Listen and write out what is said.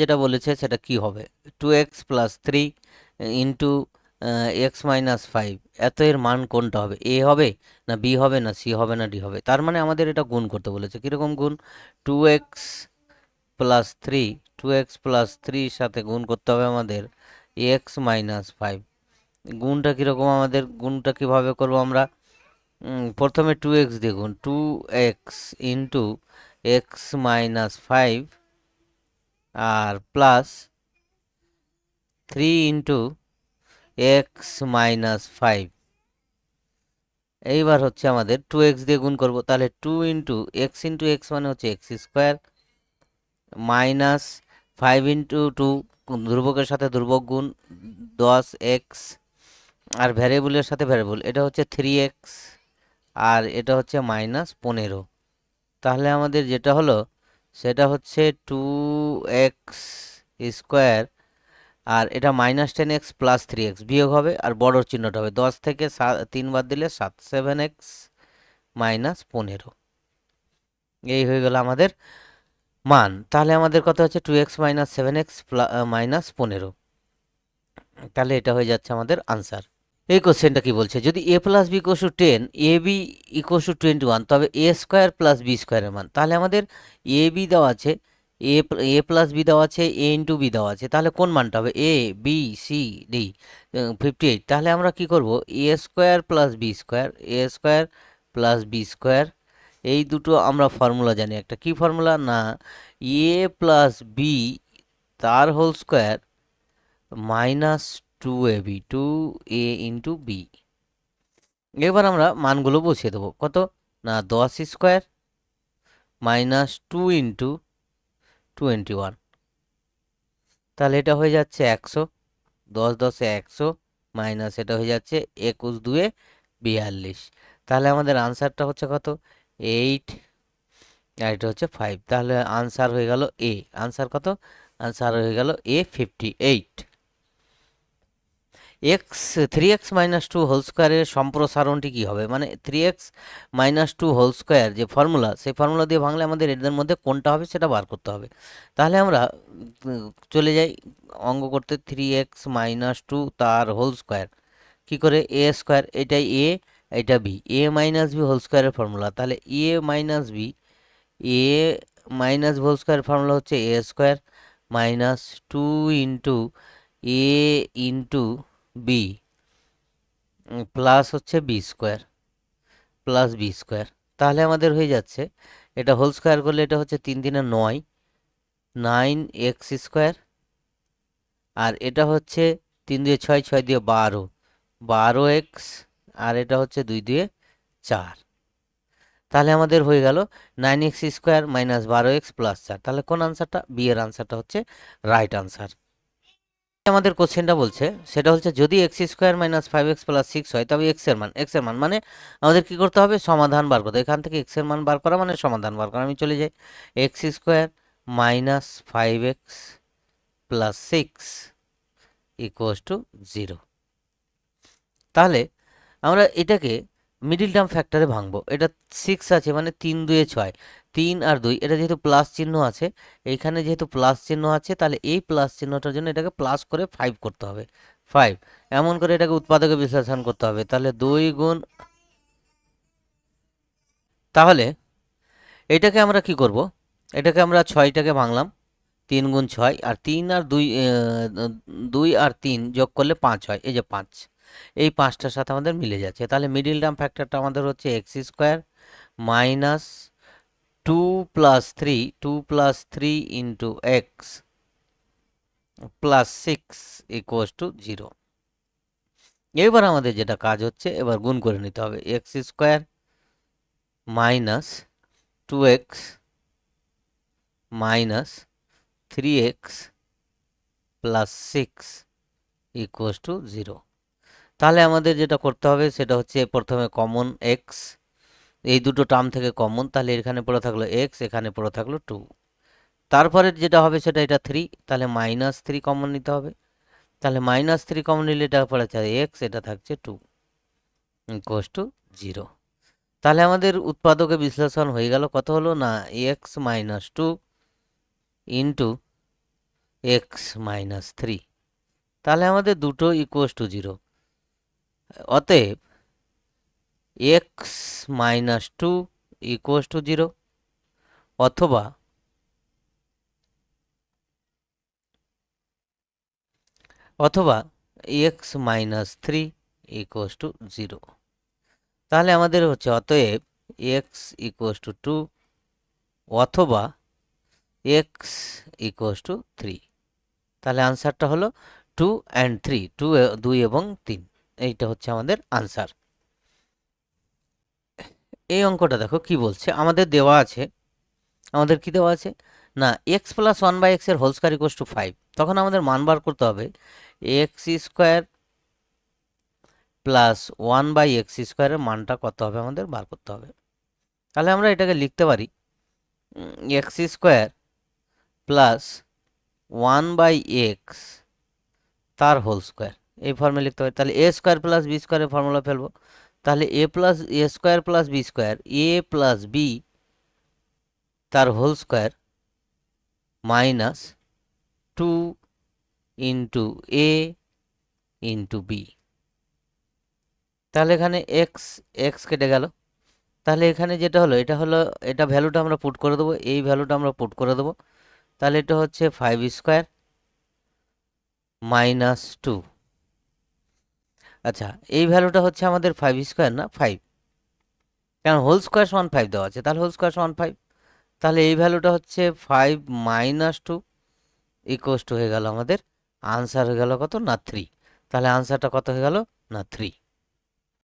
যেটা বলেছে সেটা কি হবে? Two X plus three into X minus five এত এর মান কোনটা হবে? এ হবে না বি হবে না সি হবে না ডি হবে? তার মানে আমাদের এটা গুণ করতে বলেছে। কীরকম গুণ? Two X plus three two X plus থ্রির সাথে গুণ করতে হবে আমাদের এক্স মাইনাস ফাইভ গুণটা কীরকম আমাদের? গুণটা কীভাবে করব আমরা? প্রথমে টু এক্স দেখুন two X into X minus five আর plus three into X minus five এইবার হচ্ছে আমাদের টু এক্স দিয়ে গুণ করব। তাহলে two into X into X মানে হচ্ছে X square minus five into two ধ্রুবকের সাথে ধ্রুবক গুণ দশ এক্স আর ভ্যারিয়েবলের সাথে ভ্যারিয়েবল এটা হচ্ছে থ্রি এক্স আর এটা হচ্ছে মাইনাস পনেরো। তাহলে আমাদের যেটা হলো সেটা হচ্ছে টু এক্স স্কোয়ার আর এটা minus ten X plus three X বিয়োগ হবে আর বড়োর চিহ্নটা হবে দশ থেকে সাত তিনবার দিলে সাত সেভেন এক্স মাইনাস পনেরো। এই হয়ে গেল আমাদের মান। তাহলে আমাদের কত হচ্ছে two X minus seven X plus minus পনেরো। তাহলে এটা হয়ে যাচ্ছে আমাদের আনসার এই কোশ্চেনটা কি বলছে? যদি A plus B equals to ten A B equals to twenty one তবে এ স্কোয়ার প্লাস বি স্কোয়ারের মান। তাহলে আমাদের এ বি দেওয়া আছে এ এ প্লাস বি দেওয়া আছে এ ইন্টু বি দেওয়া আছে। তাহলে কোন মানটা হবে? A B C D fifty eight তাহলে আমরা কি করব? A square plus B square A square plus B square এই দুটো আমরা ফর্মুলা জানি। একটা কি ফর্মুলা না এ প্লাস বি তার whole square minus two A B two A into B এবার আমরা মানগুলো বসিয়ে দেবো। কত? না, দশ square minus two into twenty one তাহলে এটা হয়ে যাচ্ছে একশো। দশ দশে একশো মাইনাস এটা হয়ে যাচ্ছে একুশ দুয়ে বিয়াল্লিশ। তাহলে আমাদের আনসারটা হচ্ছে কত? এইট আর এটা হচ্ছে ফাইভ তাহলে আনসার হয়ে গেল এ আনসার কত? আনসার হয়ে গেল A fifty eight X three X minus two whole স্কোয়ারের সম্প্রসারণটি কী হবে? মানে three X minus two whole square যে ফর্মুলা সেই ফর্মুলা দিয়ে ভাঙলে আমাদের এদের মধ্যে কোনটা হবে সেটা বার করতে হবে। তাহলে আমরা চলে যাই অঙ্ক করতে থ্রি এক্স মাইনাস টু তার হোল স্কোয়ার কী করে? এ স্কোয়ার এটাই এ এটা B A minus B whole স্কোয়ারের ফর্মুলা তাহলে A minus B A minus whole square formula হচ্ছে A square minus two into A into B plus হচ্ছে B square plus B square তাহলে আমাদের হয়ে যাচ্ছে, এটা হোল স্কোয়ার করলে এটা হচ্ছে তিন দিনে নয় নাইন এক্স স্কোয়ার আর এটা হচ্ছে তিন দিয়ে ছয় ছয় দিয়ে বারো বারো এক্স আর এটা হচ্ছে দুই দিয়ে চার। তাহলে আমাদের হয়ে গেল নাইন এক্স স্কোয়ার মাইনাস বারো এক্স প্লাস চার। তাহলে কোন আনসারটা বি এর আনসারটা হচ্ছে রাইট আনসার আমাদের কোশ্চেনটা বলছে, সেটা হচ্ছে যদি X square minus five X plus six হয়, তবে এক্সের মান এক্সের মান মানে আমাদের কি করতে হবে? সমাধান বার করতে এখান থেকে এক্সের মান বার করা মানে সমাধান বার করা। আমি চলে যাই। X square minus five X plus six equals to zero তাহলে আমরা এটাকে মিডিল টার্ম ফ্যাক্টরে ভাঙবো। এটা সিক্স আছে মানে তিন, দুয়ে ছয়। তিন আর দুই, এটা যেহেতু প্লাস চিহ্ন আছে, এইখানে যেহেতু প্লাস চিহ্ন আছে, তাহলে এই প্লাস চিহ্নটার জন্য এটাকে প্লাস করে ফাইভ করতে হবে। ফাইভ এমন করে এটাকে উৎপাদকে বিশ্লেষণ করতে হবে। তাহলে দুই গুণ, তাহলে এটাকে আমরা কি করব? এটাকে আমরা ছয়টাকে ভাঙলাম, তিন গুণ ছয়, আর তিন আর দুই দুই আর তিন যোগ করলে পাঁচ হয়, এই যে পাঁচ। এই পাঁচটার সাথে আমাদের মিলে যাচ্ছে। তাহলে মিডিল টার্ম ফ্যাক্টরটা আমাদের হচ্ছে X square minus two plus three two plus three into X plus six equals to zero এবার আমাদের যেটা কাজ হচ্ছে, এবার গুণ করে নিতে হবে। X square minus two X minus three X plus six equals to zero তাহলে আমাদের যেটা করতে হবে সেটা হচ্ছে প্রথমে কমন এক্স এই দুটো টার্ম থেকে কমন তাহলে এখানে পড়ে থাকল এক্স এখানে পড়ে থাকল টু তারপরে যেটা হবে সেটা এটা থ্রি তাহলে মাইনাস থ্রি কমন নিতে হবে। তাহলে মাইনাস থ্রি কমন নিলে এটা পড়ে পড়েছে এক্স এটা থাকছে টু ইকুয়াস টু জিরো তাহলে আমাদের উৎপাদকে বিশ্লেষণ হয়ে গেল, কত হলো? না X minus two into X minus three তাহলে আমাদের দুটো ইকুয়াস টু জিরো অতএব X minus two equals to zero অথবা অথবা X minus three equals to zero তাহলে আমাদের হচ্ছে অতএব এক্স ইকুয়াস টু টু অথবা এক্স ইকুয়াস টু থ্রি তাহলে আনসারটা হলো টু অ্যান্ড থ্রি টু দুই এবং তিন। এইটা হচ্ছে আমাদের আনসার এই অঙ্কটা দেখো কি বলছে? আমাদের দেওয়া আছে। আমাদের কি দেওয়া আছে? না এক্স প্লাস ওয়ান বাই এক্সের whole square equals to five তখন আমাদের মান বার করতে হবে। X square plus one by X স্কোয়ারের মানটা কত হবে আমাদের? বার করতে হবে। তাহলে আমরা এটাকে লিখতে পারি। X square plus one by X তার হোল স্কোয়ার এই ফর্মে লিখতে পারি তাহলে এ স্কোয়ার প্লাস বি স্কোয়ারের ফর্মুলা ফেলব। তাহলে A plus A square plus B square A plus B তার whole square minus two into A into B তাহলে এখানে এক্স এক্স কেটে গেল। তাহলে এখানে যেটা হলো, এটা হলো, এটা ভ্যালুটা আমরা পুট করে দেবো। এই ভ্যালুটা আমরা পুট করে দেবো। তাহলে এটা হচ্ছে ফাইভ স্কোয়ার মাইনাস টু আচ্ছা এই ভ্যালুটা হচ্ছে আমাদের ফাইভ স্কোয়ার না ফাইভ কারণ হোল স্কোয়ার সমান ফাইভ দেওয়া আছে? তাহলে হোল স্কোয়ার সমান ফাইভ তাহলে এই ভ্যালুটা হচ্ছে five minus two equals to হয়ে গেল আমাদের। আনসার হয়ে গেল কত? না থ্রি তাহলে আনসারটা কত হয়ে গেল? না থ্রি